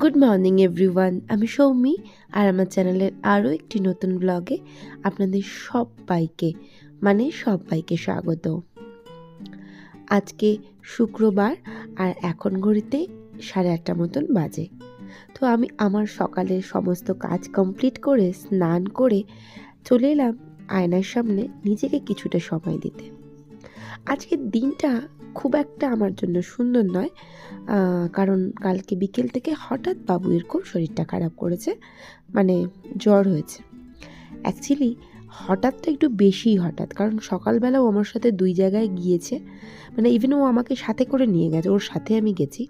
Good morning everyone আমি সৌমি আর আমার চ্যানেলের আরও একটি নতুন ব্লগে আপনাদের সবাইকে মানে সবাইকে স্বাগত। আজকে শুক্রবার আর এখন ঘড়িতে সাড়ে আটটা মতন বাজে। তো আমি আমার সকালের সমস্ত কাজ কমপ্লিট করে, স্নান করে চলে এলাম আয়নার সামনে নিজেকে কিছুটা সময় দিতে। আজকের দিনটা খুব একটা আমার জন্য সুন্দর নয়। কারণ কালকে বিকেল থেকে হঠাৎ বাবুয়ের খুব শরীরটা খারাপ করেছে মানে জ্বর হয়েছে। অ্যাকচুয়ালি হঠাৎ তো একটু বেশিই হঠাৎ, কারণ সকালবেলাও আমার সাথে দুই জায়গায় গিয়েছে। মানে ইভেন ও আমাকে সাথে করে নিয়ে গেছে, ওর সাথে আমি গেছি।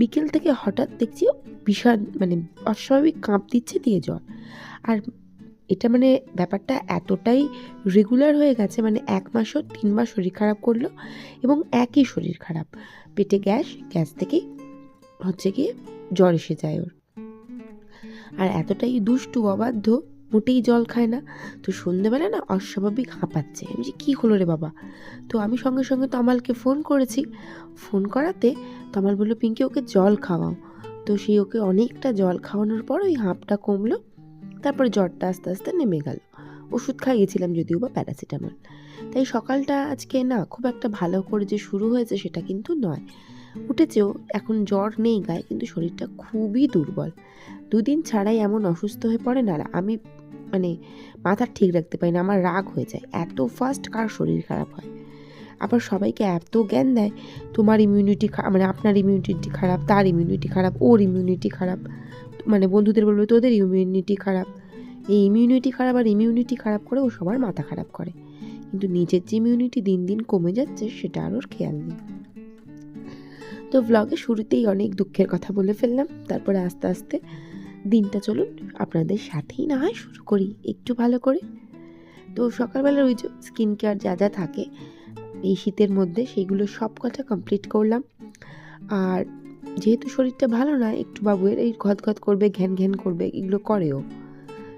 বিকেল থেকে হঠাৎ দেখছি ভীষণ মানে অস্বাভাবিক কাঁপ দিচ্ছে দিয়ে জ্বর। আর এটা মানে ব্যাপারটা এতটাই রেগুলার হয়ে গেছে মানে এক মাসও তিনবার শরীর খারাপ করল এবং একই শরীর খারাপ। পেটে গ্যাস গ্যাস থেকেই হচ্ছে গিয়ে জ্বর এসে যায় ওর। আর এতটাই দুষ্টু, অবাধ্য, মোটেই জল খায় না। তো সন্ধেবেলা না অস্বাভাবিক হাঁপাচ্ছে। আমি যে কী হলো রে বাবা? তো আমি সঙ্গে সঙ্গে তমালকে ফোন করেছি। ফোন করাতে তমাল বলল, পিঙ্কি, ওকে জল খাওয়াও। তো সেই ওকে অনেকটা জল খাওয়ানোর পর ওই হাঁপটা কমলো। তারপরে জ্বরটা আস্তে আস্তে নেমে গেল। ওষুধ খাইয়েছিলাম যদিও বা প্যারাসিটামল। তাই সকালটা আজকে না খুব একটা ভালো করে যে শুরু হয়েছে সেটা কিন্তু নয়। উঠেছেও, এখন জ্বর নেই গায়ে, কিন্তু শরীরটা খুবই দুর্বল। দুদিন ছাড়াই এমন অসুস্থ হয়ে পড়ে না আমি মানে মাথা ঠিক রাখতে পারি না, আমার রাগ হয়ে যায়। এত ফাস্ট কার শরীর খারাপ হয়? আবার সবাইকে এত জ্ঞান দেয়, তোমার ইমিউনিটি মানে আপনার ইমিউনিটি খারাপ, তার ইমিউনিটি খারাপ, ওর ইমিউনিটি খারাপ। মানে বন্ধুদের বলবে, তোদের ইমিউনিটি খারাপ। এই ইমিউনিটি খারাপ আর ইমিউনিটি খারাপ করে ও সবার মাথা খারাপ করে। কিন্তু নিজের যে ইমিউনিটি দিন দিন কমে যাচ্ছে, সেটা আর ওর খেয়াল নেই। তো ব্লগে শুরুতেই অনেক দুঃখের কথা বলে ফেললাম। তারপরে আস্তে আস্তে দিনটা চলুন, আপনাদের সাথেই না হয় শুরু করি, একটু ভালো করে। তো সকালবেলার ওই যে স্কিন কেয়ার যা যা থাকে, এই শীতের মধ্যে সেইগুলো সব কটা কমপ্লিট করলাম। আর যেহেতু শরীরটা ভালো না, একটু বাবুয়ের এই ঘত করবে, ঘ্যান ঘ্যান করবে, এগুলো করেও।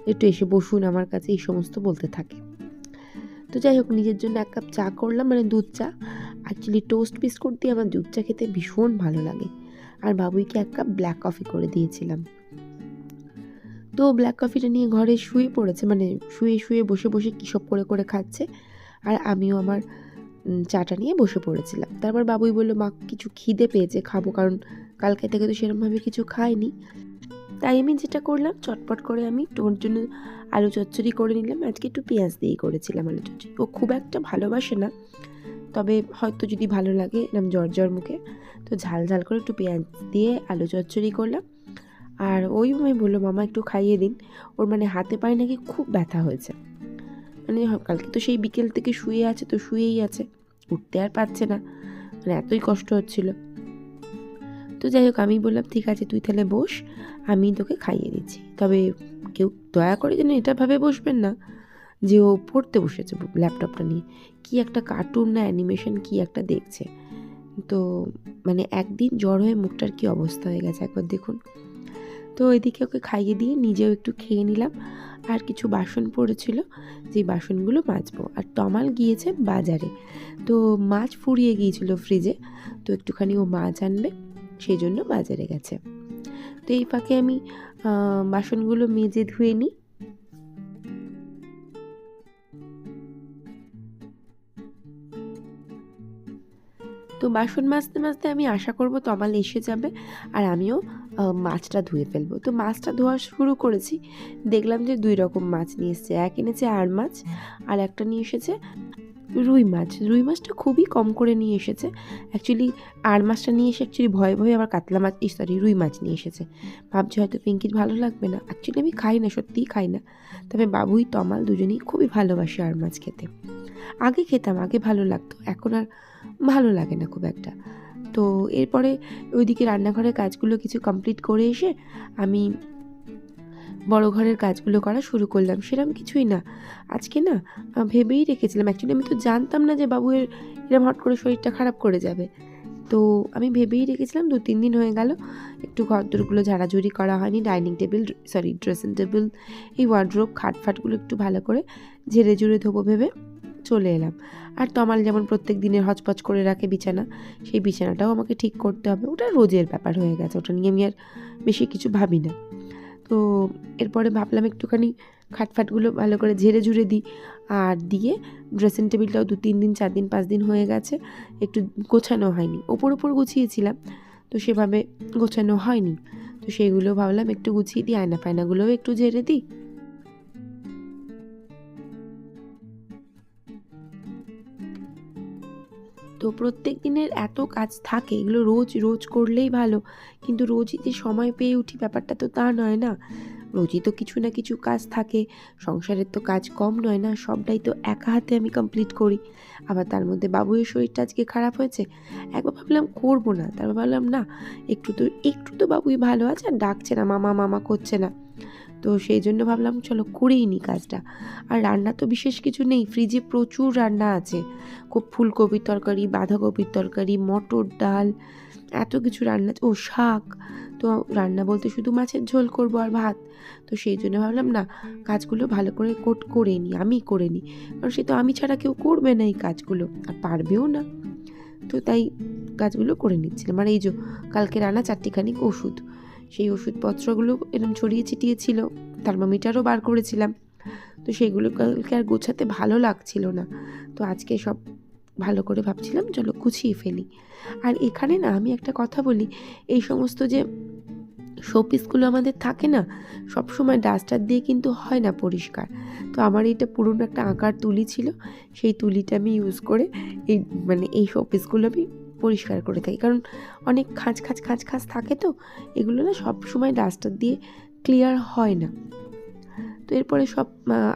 একটু এসে বসুন, আমার কাছে এই সমস্ত বলতে থাকে। তো যাই হোক, নিজের জন্য এক কাপ চা করলাম মানে দুধ চা অ্যাকচুয়ালি টোস্ট বিস্কুট দিয়ে আমার দুধ চা খেতে ভীষণ ভালো লাগে। আর বাবুইকে এক কাপ ব্ল্যাক কফি করে দিয়েছিলাম। তো ব্ল্যাক কফিটা নিয়ে ঘরে শুয়ে পড়েছে মানে শুয়ে শুয়ে বসে বসে কী সব করে করে খাচ্ছে, আর আমিও আমার চাটা নিয়ে বসে পড়েছিলাম। তারপর বাবুই বলল, মা, কিছু খিদে পেয়েছে, খাব, কারণ কালকে থেকে তো সেরকমভাবে কিছু খাইনি। তাই আমি যেটা করলাম, চটপট করে আমি তোর জন্য আলু চচ্চড়ি করে নিলাম। আজকে একটু পেঁয়াজ দিয়েই করেছিলাম আলু চচ্চড়ি। ও খুব একটা ভালোবাসে না, তবে হয়তো যদি ভালো লাগে এরকম জ্বর জ্বর মুখে, তো ঝাল ঝাল করে একটু পেঁয়াজ দিয়ে আলু চচ্চড়ি করলাম। আর ওই আমি বলল, মামা, একটু খাইয়ে দিন। ওর মানে হাতে পায়ে নাকি খুব ব্যথা হয়েছে। মানে কালকে তো সেই বিকেল থেকে শুয়ে আছে, তো শুয়েই আছে। উঠতে আর পারছে না। মানে এতই কষ্ট হচ্ছিল। তো যাই হোক, আমি বললাম, ঠিক আছে, তুই তাহলে বস, আমি তোকে খাইয়ে দিচ্ছি। তবে কেউ দয়া করে যেন এটা ভাবে বসবেন না যে ও পড়তে বসেছে ল্যাপটপটা নিয়ে। কি একটা কার্টুন না অ্যানিমেশন, কি একটা দেখছে। তো মানে একদিন জ্বর হয়ে মুখটার কি অবস্থা হয়ে গেছে একবার দেখুন। তো এদিকে ওকে খাইয়ে দিয়ে নিজেও একটু খেয়ে নিলাম। আর কিছু বাসন পড়েছিল যে বাসনগুলো মাজবো। আর টমাল গিয়েছে বাজারে। তো মাছ ফুরিয়ে গিয়েছিল ফ্রিজে তো একটুখানি ও মাছ আনবে সেই জন্য বাজারে গেছে। তো এই ফাঁকে আমি বাসনগুলো মেজে ধুয়ে নিই। বাসন মাজতে মাজতে আমি আশা করব তমাল এসে যাবে। আর আমিও মাছটা ধুয়ে ফেলব। তো মাছটা ধোয়া শুরু করেছি। দেখলাম যে দুই রকম মাছ নিয়ে এসেছে। এক এনেছে আর মাছ, আর একটা নিয়ে এসেছে রুই মাছ। রুই মাছটা খুবই কম করে নিয়ে এসেছে। অ্যাকচুয়ালি আর মাছটা নিয়ে এসে অ্যাকচুয়ালি ভয়ে ভয়ে আবার কাতলা মাছ সরি রুই মাছ নিয়ে এসেছে। ভাবছি হয়তো পিঙ্কির ভালো লাগবে না। অ্যাকচুয়ালি আমি খাই না, সত্যিই খাই না। তবে বাবুই, তমাল দুজনেই খুবই ভালোবাসে আর মাছ খেতে। আগে খেতাম, আগে ভালো লাগতো। এখন আর ভালো লাগে না খুব একটা। তো এরপরে ওইদিকে রান্নাঘরের কাজগুলো কিছু কমপ্লিট করে এসে আমি বড় ঘরের কাজগুলো করা শুরু করলাম। সেরকম কিছুই না। আজকে না ভেবেই রেখেছিলাম। অ্যাকচুয়ালি আমি তো জানতাম না যে বাবুয়ের এরকম হট করে শরীরটা খারাপ করে যাবে। তো আমি ভেবেই রেখেছিলাম দু, তিন দিন হয়ে গেল। একটু ঘরদোরগুলো ঝাড়াঝুড়ি করা হয়নি। Dining table, sorry, dressing table, এই ওয়ার্ড্রোব খাট ফাটগুলো একটু ভালো করে ঝেড়ে ঝুড়ে ধোবো ভেবে চলে এলাম। আর তমাল যেমন প্রত্যেক দিনের হচপচ করে রাখে বিছানা, সেই বিছানাটাও আমাকে ঠিক করতে হবে। ওটা রোজের ব্যাপার হয়ে গেছে। ওটা নিয়ে আমি আর বেশি কিছু ভাবি না। তো এরপরে ভাবলাম একটুখানি খাটফাটগুলো ভালো করে ঝেড়ে ঝুড়ে দিই। আর দিয়ে ড্রেসিং টেবিলটাও দু তিন দিন, চার দিন, পাঁচ দিন হয়ে গেছে। একটু গোছানো হয়নি। ওপর ওপর গুছিয়েছিলাম। তো সেভাবে গোছানো হয়নি। তো সেইগুলো ভাবলাম একটু গুছিয়ে দিই, আয়না ফায়নাগুলোও একটু ঝেড়ে দিই। তো প্রত্যেক দিনের এত কাজ থাকে, এগুলো রোজ রোজ করলেই ভালো। কিন্তু রোজই যে সময় পেয়ে উঠি ব্যাপারটা তো তা নয় না। রোজই তো কিছু না কিছু কাজ থাকে, সংসারের তো কাজ কম নয় না, সবটাই তো একা হাতে আমি কমপ্লিট করি। আবার তার মধ্যে বাবুয়ের শরীরটা আজকে খারাপ হয়েছে, একবার ভাবলাম করব না, তারপর ভাবলাম না, একটু তো একটু তো বাবুই ভালো আছে, আর ডাকছে না, মামা মামা করছে না। তো সেই জন্য ভাবলাম, চলো করেই নি কাজটা। আর রান্না তো বিশেষ কিছু নেই, ফ্রিজে প্রচুর রান্না আছে। খুব ফুলকপির তরকারি, বাঁধাকপির তরকারি, মটর ডাল, এত কিছু রান্না ও শাক, তো রান্না বলতে শুধু মাছের ঝোল করব আর ভাত। তো সেই জন্য ভাবলাম, না, কাজগুলো ভালো করে কোট করে নিই আমি করে নিই কারণ সে তো আমি ছাড়া কেউ করবে না এই কাজগুলো, আর পারবেও না। তো তাই কাজগুলো করে নিচ্ছিলাম। আর এই যে, কালকে রান্না চারটিখানি ওষুধ। সেই ওষুধপত্রগুলো এরকম ছড়িয়ে ছিটিয়ে ছিল। থার্মোমিটারও বার করেছিলাম। তো সেগুলো কালকে আর গোছাতে ভালো লাগছিল না। তো আজকে সব ভালো করে ভাবছিলাম, চলো গুছিয়ে ফেলি। আর এখানে না আমি একটা কথা বলি, এই সমস্ত যে শোপিসগুলো আমাদের থাকে না সব সময় ডাস্টার দিয়ে কিন্তু হয় না পরিষ্কার। তো আমার এইটা পুরনো একটা আঁকার তুলি ছিল, সেই তুলিটা আমি ইউজ করে এই মানে এই শোপিসগুলো আমি পরিষ্কার করে থাকি কারণ অনেক খাঁচ খাঁচ খাঁচ খাঁচ থাকে তো, এগুলো না সব সময় ডাস্টার দিয়ে ক্লিয়ার হয় না। তো এরপরে সব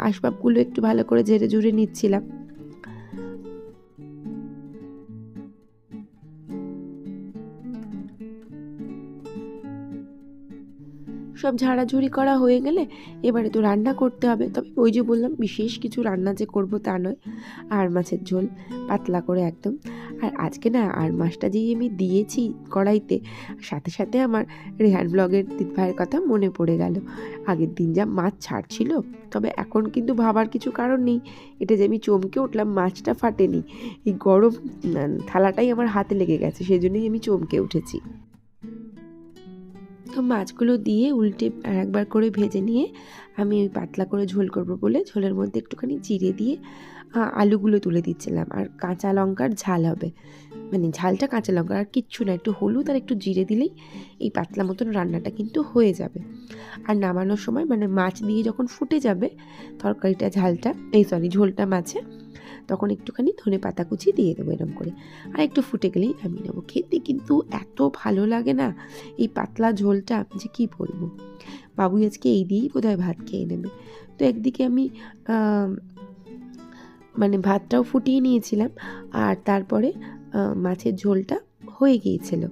আসবাবগুলো একটু ভালো করে ঝেড়ে জুড়ে নিচ্ছিলাম। সব ঝাড়াঝুড়ি করা হয়ে গেলে এবারে তো রান্না করতে হবে। তবে ওই যে বললাম, বিশেষ কিছু রান্না যে করব তা নয়। আর মাছের ঝোল পাতলা করে একদম। আর আজকে না, আর মাছটা যেই আমি দিয়েছি কড়াইতে, সাথে সাথে আমার রেহান ব্লগের দিদ ভাইয়ের কথা মনে পড়ে গেল। আগের দিন যা মাছ ছাড়ছিল, তবে এখন কিন্তু ভাবার কিছু কারণ নেই। এটা যে আমি চমকে উঠলাম, মাছটা ফাটেনি। এই গরম থালাটাই আমার হাতে লেগে গেছে সেই জন্যই আমি চমকে উঠেছি। তো মাছগুলো দিয়ে উল্টে আর একবার করে ভেজে নিয়ে আমি ওই পাতলা করে ঝোল করব বলে ঝোলের মধ্যে একটুখানি জিরে দিয়ে আলুগুলো তুলে দিচ্ছিলাম। আর কাঁচা লঙ্কার ঝাল হবে। মানে ঝালটা কাঁচা লঙ্কা আর কিচ্ছু না, একটু হলুদ আর একটু জিরে দিলেই এই পাতলা মতন রান্নাটা কিন্তু হয়ে যাবে। আর নামানোর সময় মানে মাছ দিয়ে যখন ফুটে যাবে তরকারিটা, ঝালটা, এই সরি ঝোলটা মাছে তখন একটুখানি ধনে পাতা কুচি দিয়ে দেবো এরম করে। আর একটু ফুটে গেলেই আমি নেব। খেতে কিন্তু এত ভালো লাগে না এই পাতলা ঝোলটা, যে কি বলব? বাবু আজকে এই দিয়েই বোধহয় ভাত খেয়ে নেবে। তো একদিকে আমি মানে ভাতটাও ফুটিয়ে নিয়েছিলাম আর তারপরে মাছের ঝোলটা হয়ে গিয়েছিল।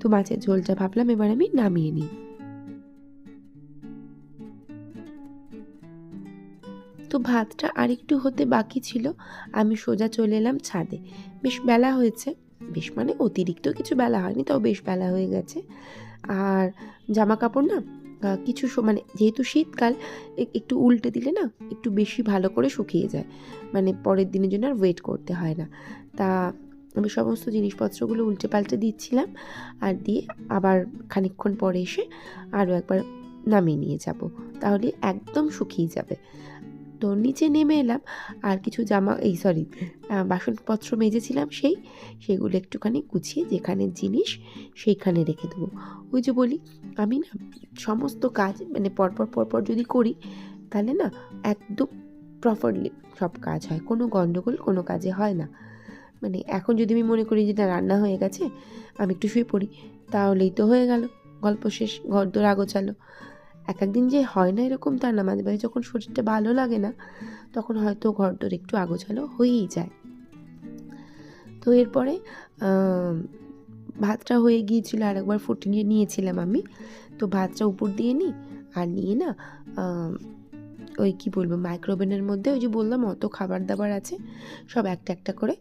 তো মাছের ঝোলটা ভাবলাম এবার আমি নামিয়ে নিই। তো ভাতটা আরেকটু হতে বাকি ছিল। আমি সোজা চলে এলাম ছাদে। বেশ বেলা হয়েছে। বেশ মানে অতিরিক্ত কিছু বেলা হয়নি, তাও বেশ বেলা হয়ে গেছে। আর জামা কাপড় না কিছু মানে যেহেতু শীতকাল একটু উল্টে দিলে না একটু বেশি ভালো করে শুকিয়ে যায়। মানে পরের দিনের জন্য আর ওয়েট করতে হয় না। তা আমি সমস্ত জিনিসপত্রগুলো উল্টে পাল্টে দিচ্ছিলাম আর দিয়ে আবার খানিকক্ষণ পরে এসে আরও একবার নামিয়ে নিয়ে যাব। তাহলে একদম শুকিয়ে যাবে। তো নিচে নেমে এলাম। আর কিছু জামা, এই সরি বাসনপত্র মেজেছিলাম সেই, সেগুলো একটুখানি গুছিয়ে যেখানে জিনিস সেইখানে রেখে দেবো। ওই যে বলি, আমি না সমস্ত কাজ মানে পরপর পরপর যদি করি, তাহলে না একদম প্রপারলি সব কাজ হয়। কোনো গণ্ডগোল কোনো কাজে হয় না। মানে এখন যদি আমি মনে করি যে না, রান্না হয়ে গেছে, আমি একটু শুয়ে পড়ি, তাহলেই তো হয়ে গেল। গল্প শেষ, ঘর দোর আগোছালো। এক একদিন যে হয় না এরকম তা না, মাঝে মাঝে যখন শরীরটা ভালো লাগে না, তখন হয়তো ঘর দোর একটু আগোছালো হয়েই যায়। তো এরপরে ভাতটা হয়ে গিয়েছিল আর একবার ফুটিয়ে নিয়েছিলাম আমি। তো ভাতটা উপর দিয়ে নিই আর নিয়ে না ওই কি বলব মাইক্রোওভেনের মধ্যে ওই যে বললাম অত খাবার দাবার আছে, সব একটা একটা করে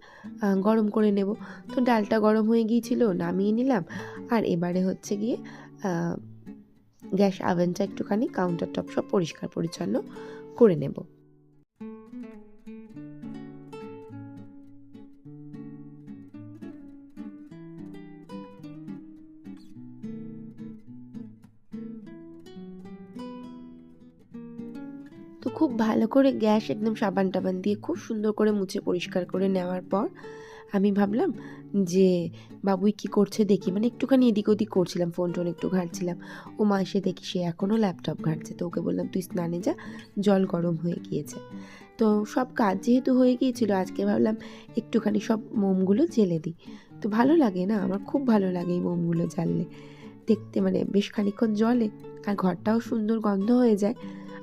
গরম করে নেব। তো ডালটা গরম হয়ে গিয়েছিল, নামিয়ে নিলাম। আর এবারে হচ্ছে গিয়ে গ্যাস আভেনটা একটুখানি কাউন্টার টপ সব পরিষ্কার পরিচ্ছন্ন করে নেব। করে গ্যাস একদম সাবান টাবান দিয়ে খুব সুন্দর করে মুছে পরিষ্কার করে নেওয়ার পর আমি ভাবলাম যে, বাবুই কি করছে দেখি। মানে একটুখানি এদিক ওদিক করছিলাম, ফোন টোন একটু ঘাঁটছিলাম। ও মা এসে দেখি সে এখনও ল্যাপটপ ঘাঁটছে। তো ওকে বললাম, তুই স্নানে যা, জল গরম হয়ে গিয়েছে। তো সব কাজ যেহেতু হয়ে গিয়েছিল, আজকে ভাবলাম একটুখানি সব মোমগুলো জেলে দিই। তো ভালো লাগে না, আমার খুব ভালো লাগে এই মোমগুলো জ্বাললে। দেখতে মানে বেশ খানিক্ষণ জলে আর ঘরটাও সুন্দর গন্ধ হয়ে যায়।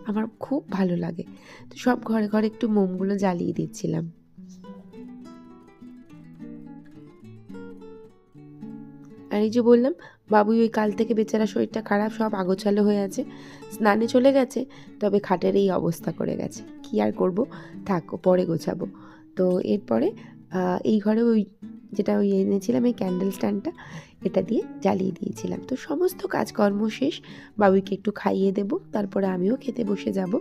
আমার খুব ভালো লাগে। তো সব ঘরে ঘরে একটু মোমগুলো জ্বালিয়ে দিচ্ছিলাম। আর এই যে বললাম, বাবুই ওই কাল থেকে বেচারা শরীরটা খারাপ, সব আগোছালো হয়ে আছে। স্নানে চলে গেছে, তবে খাটের এই অবস্থা করে গেছে। কি আর করব? থাক, পরে গোছাবো। তো এরপরে এই ঘরে ওই যেটা ওই এনেছিলাম, এই ক্যান্ডেল স্ট্যান্ডটা এটা দিয়ে জ্বালিয়ে দিয়েছিলাম। তো সমস্ত কাজকর্ম শেষ বাবুকে একটু খাইয়ে দেব, তারপরে আমিও খেতে বসে যাব।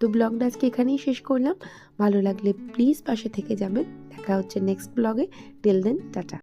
তো ব্লগটা আজকে এখানেই শেষ করলাম। ভালো লাগলে প্লিজ পাশে থেকে যাবেন। দেখা হচ্ছে নেক্সট ব্লগে টেল দেন টাটা।